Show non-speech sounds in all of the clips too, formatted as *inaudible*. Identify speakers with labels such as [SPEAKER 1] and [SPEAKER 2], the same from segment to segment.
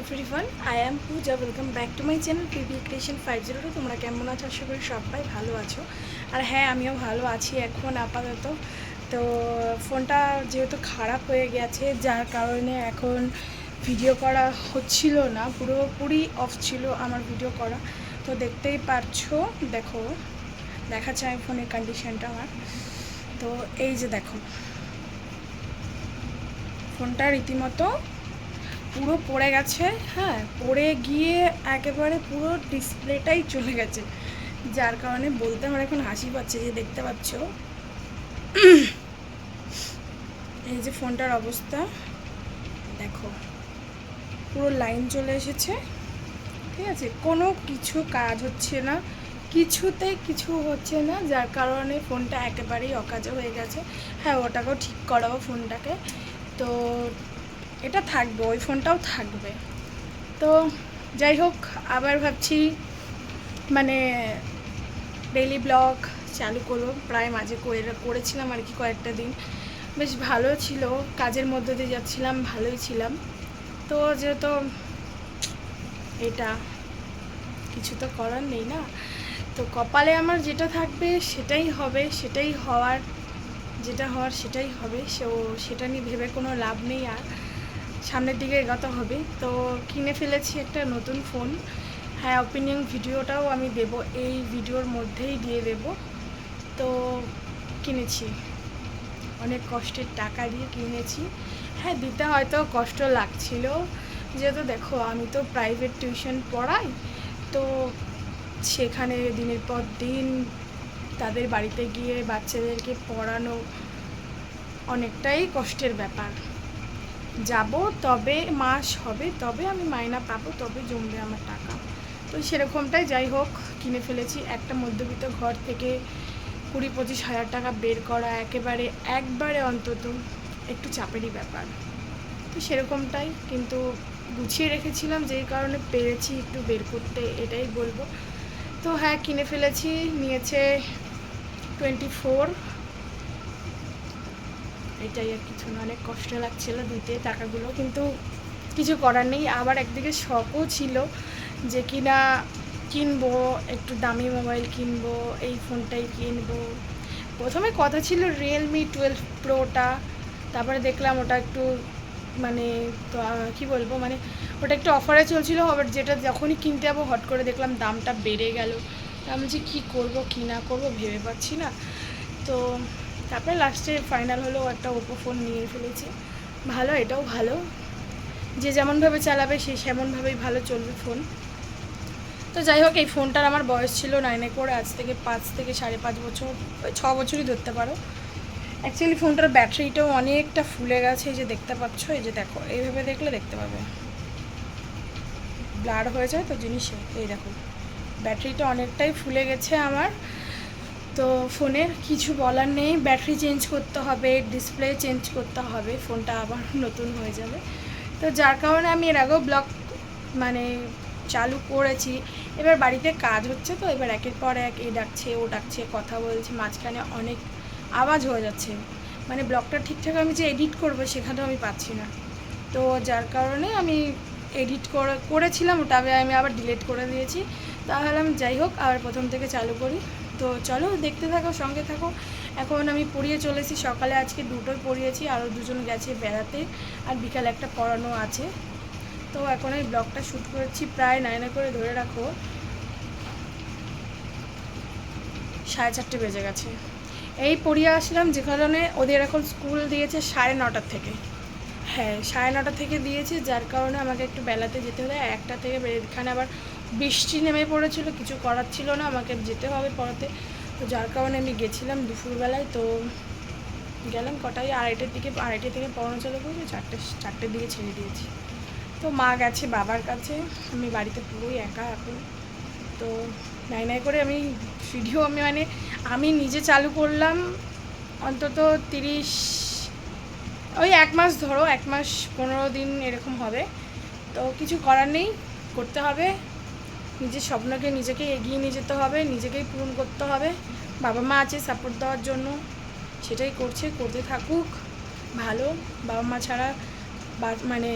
[SPEAKER 1] Everyone I am Puja welcome back to my channel PB creation five zero two তোমরা কেমন আছো? আশা করি সবাই ভালো আছো। আর হ্যাঁ আমিও ভালো আছি এখন আপাতত। তো ফোনটা যেহেতু খারাপ হয়ে গেছে, যার কারণে এখন ভিডিও করা হচ্ছিল না। পুরোপুরি অফ ছিল আমার ভিডিও করা। তো দেখতেই পারছ, দেখো, দেখাচ্ছে আমি ফোনের কন্ডিশনটা আমার। তো এই যে দেখো, ফোনটা রীতিমতো পুরো পড়ে গেছে হ্যাঁ পড়ে গিয়ে একেবারে পুরো ডিসপ্লেটাই চলে গেছে। যার কারণে বলতে আমার এখন হাসি পাচ্ছে যে দেখতে পাচ্ছ। এই যে ফোনটার অবস্থা, দেখো, পুরো লাইন চলে এসেছে, ঠিক আছে? কোনো কিছু কাজ হচ্ছে না, কিছুতে কিছু হচ্ছে না, যার কারণে ফোনটা একেবারেই অকাজে হয়ে গেছে। হ্যাঁ ওটাকেও ঠিক করাবো ফোনটাকে। তো এটা থাকবে, ওই ফোনটাও থাকবে। তো যাই হোক, আবার ভাবছি মানে ডেইলি ব্লগ চালু করব। প্রায় মাঝে করে, করেছিলাম আর কি কয়েকটা দিন। বেশ ভালো ছিল, কাজের মধ্যে দিয়ে যাচ্ছিলাম, ভালোই ছিলাম। তো যেহেতু এটা কিছু তো করার নেই না? তো কপালে আমার যেটা থাকবে সেটাই হবে, সেটাই হওয়ার, যেটা হওয়ার সেটাই হবে। সো সেটা নিয়ে ভেবে কোনো লাভ নেই আর। সামনের দিকে এগোতে হবে। তো কিনে ফেলেছি একটা নতুন ফোন। হ্যাঁ ওপিনিয়ন ভিডিওটাও আমি দেব। এই ভিডিওর মধ্যেই দিয়ে দেব। তো কিনেছি। অনেক কষ্টের টাকা দিয়ে কিনেছি। হ্যাঁ দিতে হয়তো কষ্ট লাগছিল। যেহেতু দেখো, আমি তো প্রাইভেট টিউশন পড়াই। তো সেখানে দিনের পর দিন তাদের বাড়িতে গিয়ে বাচ্চাদেরকে পড়ানো অনেকটাই কষ্টের ব্যাপার। যাব, তবে মাস হবে, তবে আমি মাইনা পাবো, তবে জমবে আমার টাকা। তো সেরকমটাই যাই হোক, কিনে ফেলেছি একটা মধ্যবিত্ত ঘর থেকে কুড়ি পঁচিশ হাজার টাকা বের করা একেবারে, একবারে অন্তত একটু চাপেরই ব্যাপার। তো সেরকমটাই, কিন্তু গুছিয়ে রেখেছিলাম, যেই কারণে পেরেছি একটু বের করতে, এটাই বলব। তো হ্যাঁ কিনে ফেলেছি, নিয়েছে টোয়েন্টি ফোর এটাই আর কিছু না অনেক কষ্ট লাগছিল দিতে টাকাগুলো, কিন্তু কিছু করার নেই। আবার একদিকে শখও ছিল যে কিনা কিনবো, একটু দামি মোবাইল কিনবো, এই ফোনটাই কিনবো। প্রথমে কথা ছিল রিয়েলমি টুয়েলভ প্রোটা তারপরে দেখলাম ওটা একটু মানে কি বলব মানে ওটা একটু অফারে চলছিল, আবার যেটা যখনই কিনতে যাব হট করে দেখলাম দামটা বেড়ে গেল। আমি যে কী করব, কী না করব ভেবে পাচ্ছি না। তো তারপরে লাস্টে ফাইনাল হলো একটা ওপো ফোন নিয়ে ফেলেছি। ভালো, এটাও ভালো। যে যেমনভাবে চালাবে, সে সেমনভাবেই ভালো চলবে ফোন তো যাই হোক, এই ফোনটার আমার বয়স ছিল নাইনে করে আজ থেকে পাঁচ থেকে সাড়ে পাঁচ বছর ছ বছরই ধরতে পারো। অ্যাকচুয়ালি ফোনটার ব্যাটারিটাও অনেকটা ফুলে গেছে, এই যে দেখতে পাচ্ছ, এই যে দেখো, এইভাবে দেখলে দেখতে পাবে। ব্লার হয়ে যায় তো জিনিসে, এই দেখো। ব্যাটারিটা অনেকটাই ফুলে গেছে আমার। তো ফোনের কিছু বলার নেই। ব্যাটারি চেঞ্জ করতে হবে, ডিসপ্লে চেঞ্জ করতে হবে, ফোনটা আবার *laughs* নতুন হয়ে যাবে। তো যার কারণে আমি এর আগেও ব্লগ মানে চালু করেছি। এবার বাড়িতে কাজ হচ্ছে তো, এবার একের পর এক এ ডাকছে, ও ডাকছে, কথা বলছে, মাঝখানে অনেক আওয়াজ হয়ে যাচ্ছে। মানে ব্লগটা ঠিকঠাক আমি যে এডিট করব সেখানেও আমি পাচ্ছি না। তো যার কারণে আমি এডিট করে, করেছিলাম ওটা আমি আবার ডিলিট করে দিয়েছি। তাহলে আমি যাই হোক, আবার প্রথম থেকে চালু করি। তো চলো দেখতে থাকো, সঙ্গে থাকো। এখন আমি পড়িয়ে চলেছি সকালে আজকে দুটোই পড়িয়েছি, আরও দুজন গেছে বেড়াতে, আর বিকালে একটা পড়ানো আছে। তো এখন এই ব্লগটা শ্যুট করেছি প্রায় নাইনে করে, ধরে রাখো। সাড়ে চারটে বেজে গেছে। এই পড়িয়ে আসলাম যে কারণে ওদের এখন স্কুল দিয়েছে সাড়ে নটার থেকে। হ্যাঁ সাড়ে নটা থেকে দিয়েছে, যার কারণে আমাকে একটু বেলাতে যেতে হলে। একটা থেকে এখানে আবার বৃষ্টি নেমে পড়েছিল, কিছু করার ছিল না, আমাকে যেতে হবে পড়াতে। তো যার কারণে আমি গেছিলাম দুপুরবেলায়, তো গেলাম কটায়, আড়াইটের দিকে, আড়াইটে থেকে পড়ানো চালু করেছি চারটে, চারটের দিকে ছেড়ে দিয়েছি। তো মা গেছে বাবার কাছে, আমি বাড়িতে পুরোই একা এখন। তো নাই নাই করে আমি ভিডিও আমি মানে আমি নিজে চালু করলাম অন্তত তিরিশ, ওই এক মাস ধরো, এক মাস পনেরো দিন এরকম হবে। তো কিছু করার নেই, করতে হবে। নিজের স্বপ্নকে নিজেকে এগিয়ে নিয়ে যেতে হবে, নিজেকেই পূরণ করতে হবে। বাবা মা আছে সাপোর্ট দেওয়ার জন্য। সেটাই করছে, করতে থাকুক, ভালো। বাবা মা ছাড়া মানে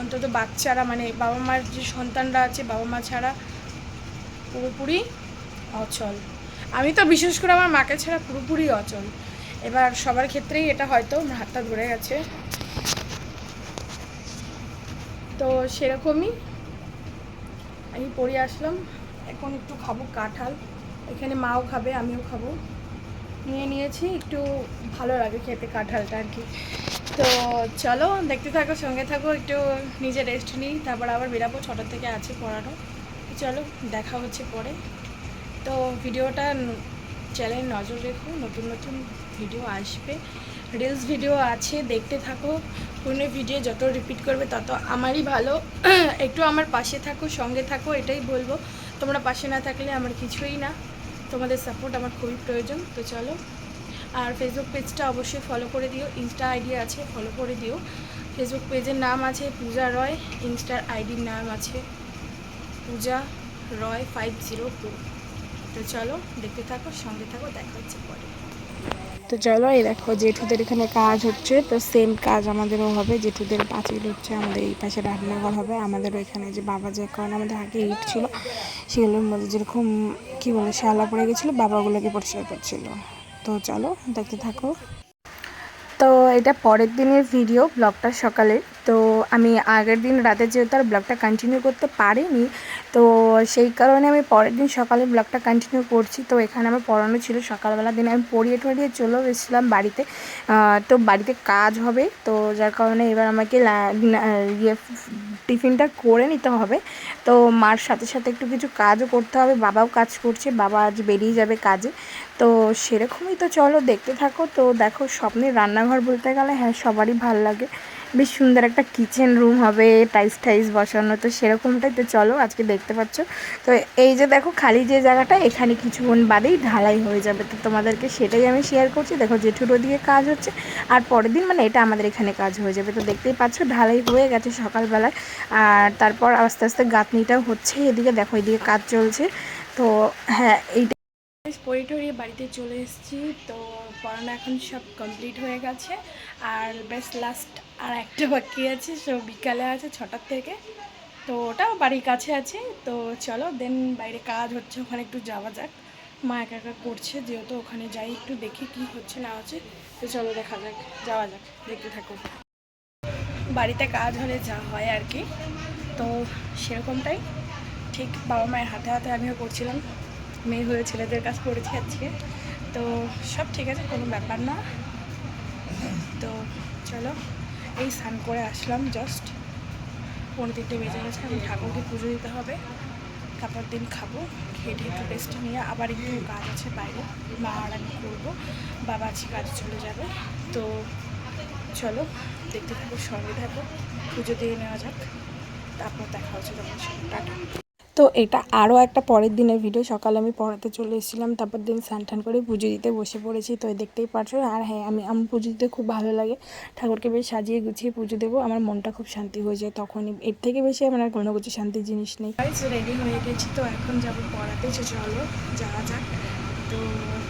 [SPEAKER 1] অন্তত বাচ্চারা মানে বাবা মার যে সন্তানরা আছে, বাবা মা ছাড়া পুরোপুরি অচল। আমি তো বিশেষ করে আমার মাকে ছাড়া পুরোপুরি অচল। এবার সবার ক্ষেত্রেই এটা হয়তো হাতটা ধরে গেছে। তো সেরকমই আমি পড়ে আসলাম। এখন একটু খাব কাঁঠাল। এখানে মাও খাবে, আমিও খাব। নিয়ে নিয়েছি, একটু ভালো লাগে খেতে কাঁঠালটা আর কি। তো চলো, দেখতে থাকো, সঙ্গে থাকো, একটু নিজে রেস্ট নিই, তারপর আবার বেরাবো ছটার থেকে আছে পড়ানো। চলো, দেখা হচ্ছে পরে। তো ভিডিওটা চ্যানেল নজর রেখো, নতুন নতুন ভিডিও আসবে। রিলস ভিডিও আছে, দেখতে থাকো। পুরনো ভিডিও যত রিপিট করবে তত আমারই ভালো। *clears throat* একটু আমার পাশে থাকো, সঙ্গে থাকো, এটাই বলব। তোমরা পাশে না থাকলে আমার কিছুই না। তোমাদের সাপোর্ট আমার খুবই প্রয়োজন। তো চলো, আর ফেসবুক পেজটা অবশ্যই ফলো করে দিও। ইনস্টা আইডি আছে ফলো করে দিও। ফেসবুক পেজের নাম আছে পূজা রয়। ইনস্টার আইডির নাম আছে Puja Roy five zero two তো চলো, দেখতে থাকো, সঙ্গে থাকো, দেখা হচ্ছে পরে। তো চলো, এই দেখো, জেঠুদের এখানে কাজ হচ্ছে, তো সেম কাজ আমাদেরও হবে, জেঠুদের পাঁচিল হচ্ছে, আমাদের এই পাশে রান্নাঘর হবে, আমাদেরও এখানে যে বাবা যে কারণ আমাদের আগে ইট ছিল সেগুলোর মধ্যে যেরকম, কী বলে শ্যাওলা পড়ে গেছিল, বাবাগুলোকে পরিষ্কার করছিল। তো চলো, দেখতে থাকো। তো এটা পরের দিনের ভিডিও ব্লগটা সকালে তো আমি আগের দিন রাতে যেহেতু আর ব্লগটা কন্টিনিউ করতে পারিনি, তো সেই কারণে আমি পরের দিন সকালে ব্লগটা কন্টিনিউ করছি। তো এখানে আমার পড়ানো ছিল সকালবেলা দিনে আমি পড়িয়ে টড়িয়ে চলেও এসেছিলাম বাড়িতে। তো বাড়িতে কাজ হবে, তো যার কারণে এবার আমাকে ইয়ে টিফিনটা করে নিতে হবে। তো মার সাথে সাথে একটু কিছু কাজও করতে হবে, বাবাও কাজ করছে, বাবা আজ বেরিয়ে যাবে কাজে। তো সেরকমই তো চলো, দেখতে থাকো। তো দেখো, স্বপ্নের রান্নাঘর বলতে গেলে হ্যাঁ সবারই ভালো লাগে। বেশ সুন্দর একটা কিচেন রুম হবে টাইস টাইস বসানো, তো সেরকমটাই তো চলো আজকে দেখতে পাচ্ছ। তো এই যে দেখো খালি যে জায়গাটা, এখানে কিছুক্ষণ বাদেই ঢালাই হয়ে যাবে। তো তোমাদেরকে সেটাই আমি শেয়ার করছি। দেখো জেঠুর ওদিকে কাজ হচ্ছে, আর পরের দিন মানে এটা আমাদের এখানে কাজ হয়ে যাবে। তো দেখতেই পাচ্ছ ঢালাই হয়ে গেছে সকালবেলায়। আর তারপর আস্তে আস্তে গাঁথনিটাও হচ্ছে এদিকে, দেখো এদিকে কাজ চলছে। তো হ্যাঁ এইটা পড়ে টড়িয়ে বাড়িতে চলে এসেছি। তো পড়ানো এখন সব কমপ্লিট হয়ে গেছে। আর বেশ লাস্ট আর একটা বাকি আছে সব বিকালে আছে ছটার থেকে। তো ওটাও বাড়ির কাছে আছে। তো চলো, দেন বাইরে কাজ হচ্ছে, ওখানে একটু যাওয়া যাক। মা একা একা করছে, যেহেতু ওখানে যাই, একটু দেখি কি হচ্ছে, না হচ্ছে। তো চলো দেখা যাক, যাওয়া যাক, দেখতে থাকো। বাড়িতে কাজ হলে যা হয় আর কি। তো সেরকমটাই। ঠিক বাবা মায়ের হাতে হাতে আমিও করছিলাম। মেয়ে হয়ে ছেলেদের কাজ করেছি আজকে। তো সব ঠিক আছে, কোনো ব্যাপার না। তো চলো। এই স্নান করে আসলাম জাস্ট পনেরো তিনটে বেজে গেছে আমি ঠাকুরকে পুজো দিতে হবে। তারপর দিন খাব, খেয়ে একটু রেস্ট নিয়ে আবার একটু কাজ আছে বাইরে, মা আর আমি করব, বাবা আছে কাজে চলে যাবে। তো চলো, দেখতে থাকো, সঙ্গে থাকো, পুজো দিয়ে নেওয়া যাক, তারপর দেখা হচ্ছে তোমার সঙ্গে। টাটা। তো এটা আরও একটা পরের দিনের ভিডিও সকালে আমি পড়াতে চলে এসেছিলাম তারপর দিন স্নান টান করে পুজো দিতে বসে পড়েছি। তো দেখতেই পারছ আর হ্যাঁ আমি আমি পুজো দিতে খুব ভালো লাগে। ঠাকুরকে বেশ সাজিয়ে গুছিয়ে পুজো দেবো আমার মনটা খুব শান্তি হয়ে যায় তখনই। এর থেকে বেশি আমার আর কোনো কিছু শান্তির জিনিস নেই। রেডি হয়ে গেছি তো এখন যাব পড়াতে চলো যাওয়া যাক। তো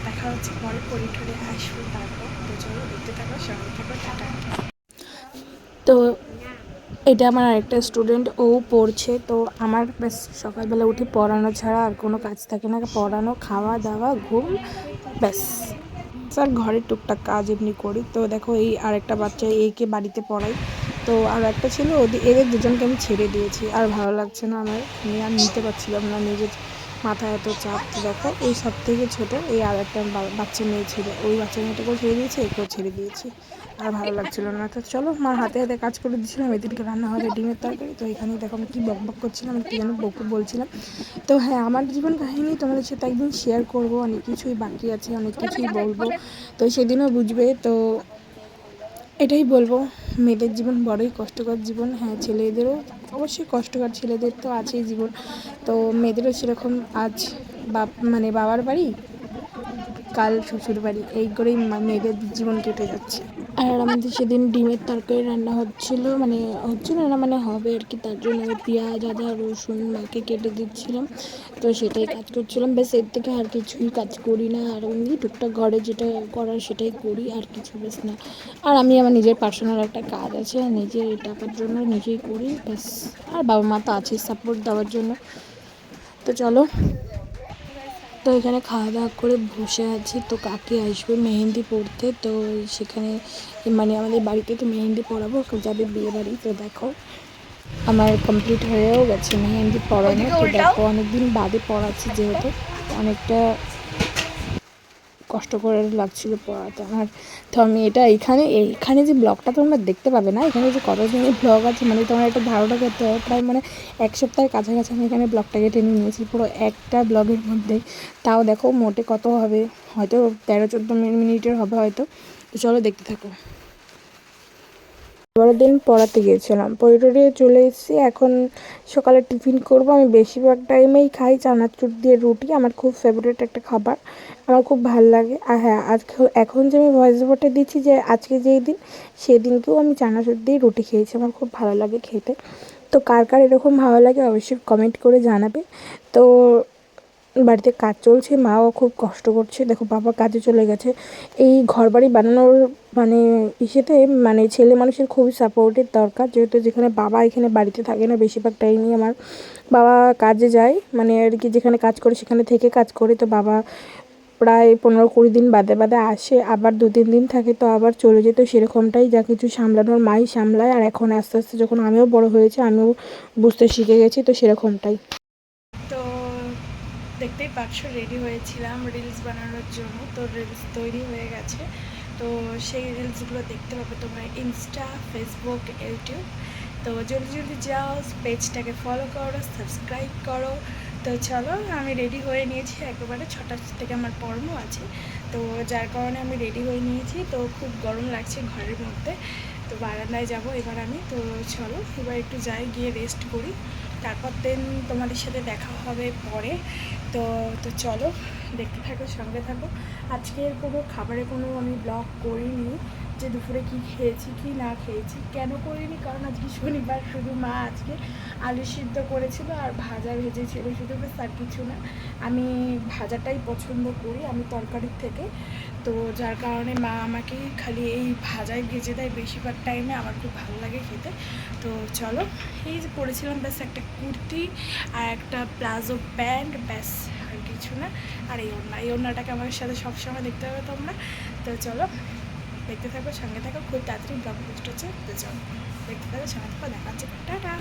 [SPEAKER 1] দেখা হচ্ছে পরে পরি ঠরে আসব তারপর। তো চলো দেখতে থাকো সঙ্গে থাকো টাটা। তো এটা আমার আরেকটা স্টুডেন্ট ও পড়ছে। তো আমার ব্যাস সকালবেলা উঠে পড়ানো ছাড়া আর কোনো কাজ থাকে না। পড়ানো, খাওয়া দাওয়া, ঘুম, ব্যাস। স্যার, ঘরের টুকটাক কাজ এমনি করি। তো দেখো, এই আরেকটা বাচ্চা, একে বাড়িতে পড়াই। তো আর একটা ছিল ওদের এদের দুজনকে আমি ছেড়ে দিয়েছি। আর ভালো লাগছে না আমার। নিয়ে আর নিতে পারছিলাম না নিজের মাথায় এত চাপ। দেখো, এই সব থেকে ছোটো, এই আর একটা বাচ্চা মেয়ে ছিল। ওই বাচ্চা মেয়েটাকেও ছেড়ে দিয়েছি, একেও ছেড়ে দিয়েছি। আর ভালো লাগছিল না। তো চলো, মার হাতে হাতে কাজ করে দিয়েছিলাম, এদিনকে রান্না হবে ডিমের তরকারি। তো এখানে দেখো আমি কী বক বক করছিলাম কী যেন বকু বলছিলাম। তো হ্যাঁ আমার জীবন কাহিনী তোমাদের সাথে একদিন শেয়ার করব। অনেক কিছুই বাকি আছে, অনেক কিছুই বলব। তো সেদিনও বুঝবে, তো এটাই বলব, মেয়েদের জীবন বড়ই কষ্টকর জীবন। হ্যাঁ ছেলেদেরও অবশ্যই কষ্টকর, ছেলেদের তো আছেই জীবন। তো মেয়েদেরও সেরকম আজ বাপ মানে বাবার বাড়ি কাল শ্বশুর বাড়ি এই করেই মেয়েদের জীবন কেটে যাচ্ছে।
[SPEAKER 2] আর আমাদের সেদিন ডিমের তরকারি রান্না হচ্ছিল মানে হচ্ছিল না মানে হবে আর কি, তার জন্য পেঁয়াজ, আদা, রসুন মাকে কেটে দিচ্ছিলাম। তো সেটাই কাজ করছিলাম। বেশ এর থেকে আর কিছুই কাজ করি না, আর এমনি টুকটাক ঘরে যেটা করার সেটাই করি, আর কিছু বেশ না। আর আমি আমার নিজের পার্সোনাল একটা কাজ আছে নিজের টাকার জন্য নিজেই করি, ব্যাস। আর বাবা মা তো আছে সাপোর্ট দেওয়ার জন্য। তো চলো তো এখানে খাওয়া দাওয়া করে বসে আছি। তো কাকি আসবে মেহেন্দি পড়তে তো সেখানে মানে আমাদের বাড়িতে তো মেহেন্দি পড়াবো যাবে বিয়ে বাড়ি। তো দেখো আমার কমপ্লিট হয়েও গেছে। মেহেন্দি পড়ানো তো দেখো অনেকদিন বাদে পড়াচ্ছি যেহেতু। অনেকটা কষ্ট করে লাগছিল পড়াতে। আর তো আমি এটা এখানে এইখানে যে ব্লগটা তোমরা দেখতে পাবে না, এখানে যে কত দিনের ব্লগ আছে মানে তোমার একটা ধারণা করতে হবে। প্রায় মানে এক সপ্তাহের কাছাকাছি আমি এখানে ব্লগটাকে টেনে নিয়েছি, পুরো একটা ব্লগের মধ্যে। তাও দেখো মোটে কত হবে, হয়তো তেরো চোদ্দ মিনিটের হবে হয়তো। তো চলো দেখতে থাকো। পরের দিন পড়াতে গিয়েছিলাম। পড়ে চলে এসেছি। এখন সকালে টিফিন করব। আমি বেশিরভাগ টাইমেই খাই চানাচুর দিয়ে রুটি। আমার খুব ফেভারিট একটা খাবার। আমার খুব ভালো লাগে। আর হ্যাঁ আজকে এখন যে আমি ভয়েস ওভারটা দিচ্ছি যে আজকে যেই দিন সেই দিনকেও আমি চানাচুর দিয়ে রুটি খেয়েছি। আমার খুব ভালো লাগে খেতে। তো কার কার এরকম ভালো লাগে অবশ্যই কমেন্ট করে জানাবে। তো বাড়িতে কাজ চলছে, মাও খুব কষ্ট করছে। দেখো, বাবা কাজে চলে গেছে। এই ঘরবাড়ি বানানোর মানে ইসেতে মানে ছেলে মানুষের খুবই সাপোর্টের দরকার। যেহেতু যেখানে বাবা এখানে বাড়িতে থাকে না, বেশিরভাগ টাইমই আমার বাবা কাজে যায়। মানে আর কি যেখানে কাজ করে সেখানে থেকে কাজ করে। তো বাবা প্রায় পনেরো কুড়ি দিন বাদে বাদে আসে, আবার দু তিন দিন থাকে তো আবার চলে যেত সেরকমটাই যা কিছু সামলানোর মাই সামলায়। আর এখন আস্তে আস্তে যখন আমিও বড় হয়েছি, আমিও বুঝতে শিখে গেছি, তো সেরকমটাই।
[SPEAKER 1] দেখতেই পাচ্ছ রেডি হয়েছিলাম রিলস বানানোর জন্য। তো রিলস তৈরি হয়ে গেছে। তো সেই রিলসগুলো দেখতে পাবে তোমরা ইনস্টা ফেসবুক ইউটিউব তো জলদি জলদি যাও পেজটাকে ফলো করো সাবস্ক্রাইব করো। তো চলো, আমি রেডি হয়ে নিয়েছি। একেবারে ছটার থেকে আমার কর্ম আছে। তো যার কারণে আমি রেডি হয়ে নিয়েছি। তো খুব গরম লাগছে ঘরের মধ্যে। তো বারান্দায় যাব এবার আমি। তো চলো, এবার একটু যাই, গিয়ে রেস্ট করি। তারপর দেন তোমাদের সাথে দেখা হবে পরে। তো তো চলো, দেখতে থাকো, সঙ্গে থাকো। আজকের কোনো খাবারে কোনো আমি ব্লগ করিনি, যে দুপুরে কি খেয়েছি, কি না খেয়েছি, কেন করিনি? কারণ আজকে শনিবার, শুধু মা আজকে আলু সিদ্ধ করেছিল আর ভাজা ভেজেছিল, শুধু বেশ আর কিছু না। আমি ভাজাটাই পছন্দ করি, আমি তরকারির থেকে। তো যার কারণে মা আমাকে খালি এই ভাজায় ভেজে দেয় বেশিরভাগ টাইমে আমার খুব ভালো লাগে খেতে। তো চলো, এই যে পরেছিলাম ব্যাস একটা কুর্তি আর একটা প্লাজো প্যান্ট, ব্যাস আর কিছু না। আর এই ওড়না, এই ওড়নাটাকে আমার সাথে সবসময় দেখতে হবে তোমরা। তো চলো, দেখতে থাকো, সঙ্গে থাকো, খুব তাড়াতাড়ি ব্লগ পোস্ট হচ্ছে। তো চলো, দেখতে থাকো, সঙ্গে থাকো, দেখা হচ্ছে। টাটা!